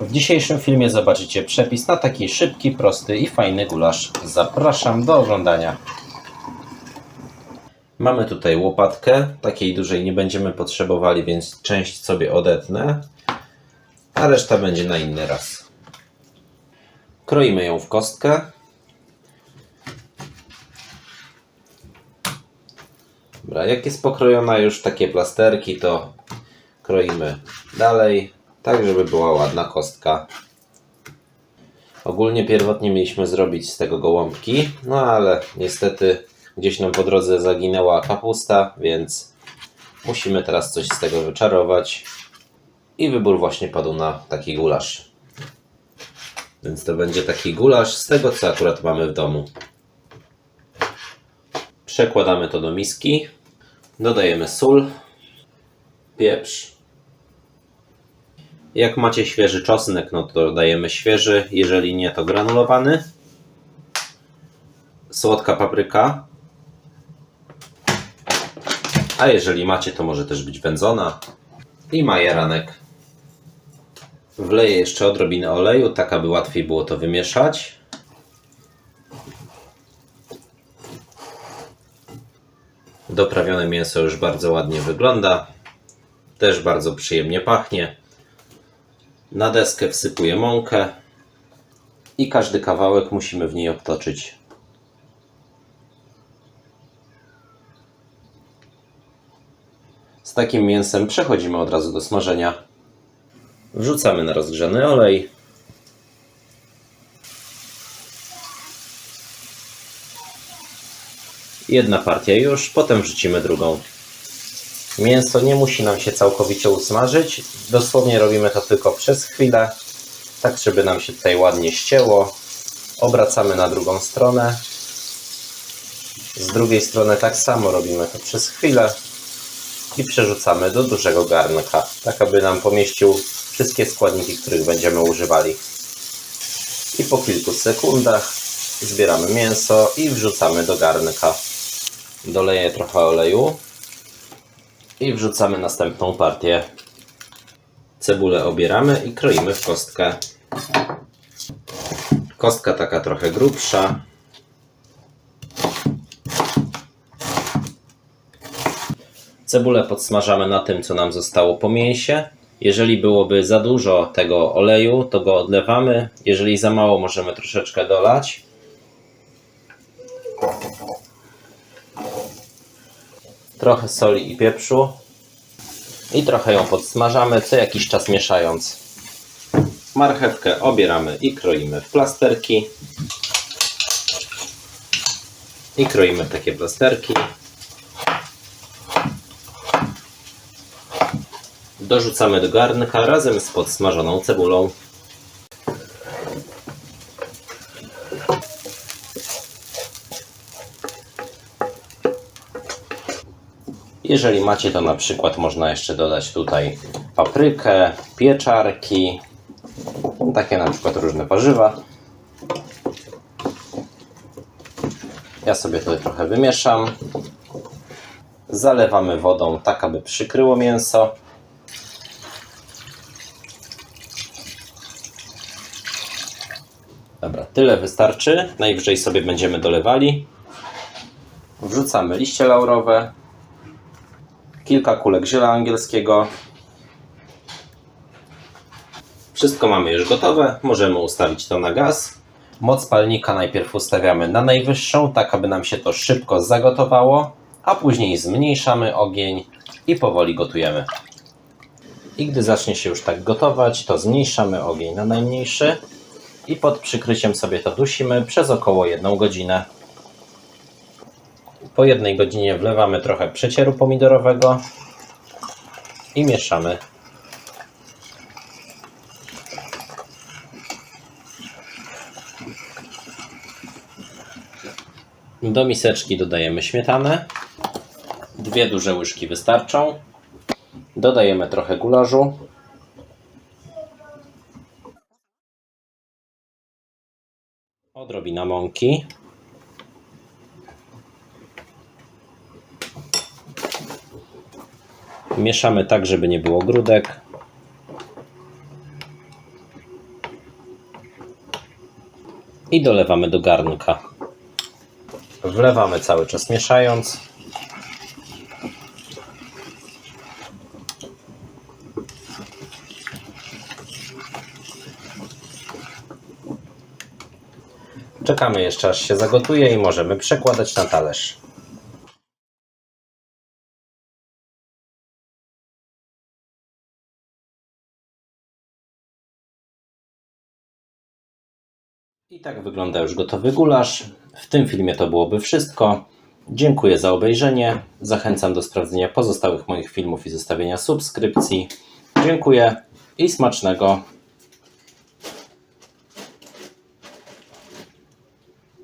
W dzisiejszym filmie zobaczycie przepis na taki szybki, prosty i fajny gulasz. Zapraszam do oglądania. Mamy tutaj łopatkę. Takiej dużej nie będziemy potrzebowali, więc część sobie odetnę, a reszta będzie na inny raz. Kroimy ją w kostkę. Dobra, jak jest pokrojona już takie plasterki, to kroimy dalej, tak żeby była ładna kostka. Ogólnie pierwotnie mieliśmy zrobić z tego gołąbki, no ale niestety gdzieś nam po drodze zaginęła kapusta, więc musimy teraz coś z tego wyczarować. I wybór właśnie padł na taki gulasz. Więc to będzie taki gulasz z tego, co akurat mamy w domu. Przekładamy to do miski. Dodajemy sól, pieprz. Jak macie świeży czosnek, no to dodajemy świeży, jeżeli nie, to granulowany. Słodka papryka. A jeżeli macie, to może też być wędzona. I majeranek. Wleję jeszcze odrobinę oleju, tak aby łatwiej było to wymieszać. Doprawione mięso już bardzo ładnie wygląda. Też bardzo przyjemnie pachnie. Na deskę wsypuję mąkę i każdy kawałek musimy w niej obtoczyć. Z takim mięsem przechodzimy od razu do smażenia. Wrzucamy na rozgrzany olej. Jedna partia już, potem wrzucimy drugą. Mięso nie musi nam się całkowicie usmażyć. Dosłownie robimy to tylko przez chwilę, tak żeby nam się tutaj ładnie ścięło. Obracamy na drugą stronę. Z drugiej strony tak samo robimy to przez chwilę i przerzucamy do dużego garnka, tak aby nam pomieścił wszystkie składniki, których będziemy używali. I po kilku sekundach zbieramy mięso i wrzucamy do garnka. Doleję trochę oleju i wrzucamy następną partię. Cebulę obieramy i kroimy w kostkę. Kostka taka trochę grubsza. Cebulę podsmażamy na tym, co nam zostało po mięsie. Jeżeli byłoby za dużo tego oleju, to go odlewamy. Jeżeli za mało, możemy troszeczkę dolać. Trochę soli i pieprzu. I trochę ją podsmażamy, co jakiś czas mieszając. Marchewkę obieramy i kroimy w plasterki. I kroimy takie plasterki. Dorzucamy do garnka razem z podsmażoną cebulą. Jeżeli macie, to na przykład można jeszcze dodać tutaj paprykę, pieczarki, takie na przykład różne warzywa. Ja sobie tutaj trochę wymieszam. Zalewamy wodą tak, aby przykryło mięso. Dobra, tyle wystarczy. Najwyżej sobie będziemy dolewali. Wrzucamy liście laurowe, kilka kulek ziela angielskiego. Wszystko mamy już gotowe. Możemy ustawić to na gaz. Moc palnika najpierw ustawiamy na najwyższą, tak aby nam się to szybko zagotowało, a później zmniejszamy ogień i powoli gotujemy. I gdy zacznie się już tak gotować, to zmniejszamy ogień na najmniejszy i pod przykryciem sobie to dusimy przez około 1 godzinę. Po jednej godzinie wlewamy trochę przecieru pomidorowego i mieszamy. Do miseczki dodajemy śmietanę. Dwie duże łyżki wystarczą. Dodajemy trochę gularzu. Odrobina mąki. Mieszamy tak, żeby nie było grudek. I dolewamy do garnka. Wlewamy cały czas mieszając. Czekamy jeszcze aż się zagotuje i możemy przekładać na talerz. I tak wygląda już gotowy gulasz. W tym filmie to byłoby wszystko. Dziękuję za obejrzenie. Zachęcam do sprawdzenia pozostałych moich filmów i zostawienia subskrypcji. Dziękuję i smacznego.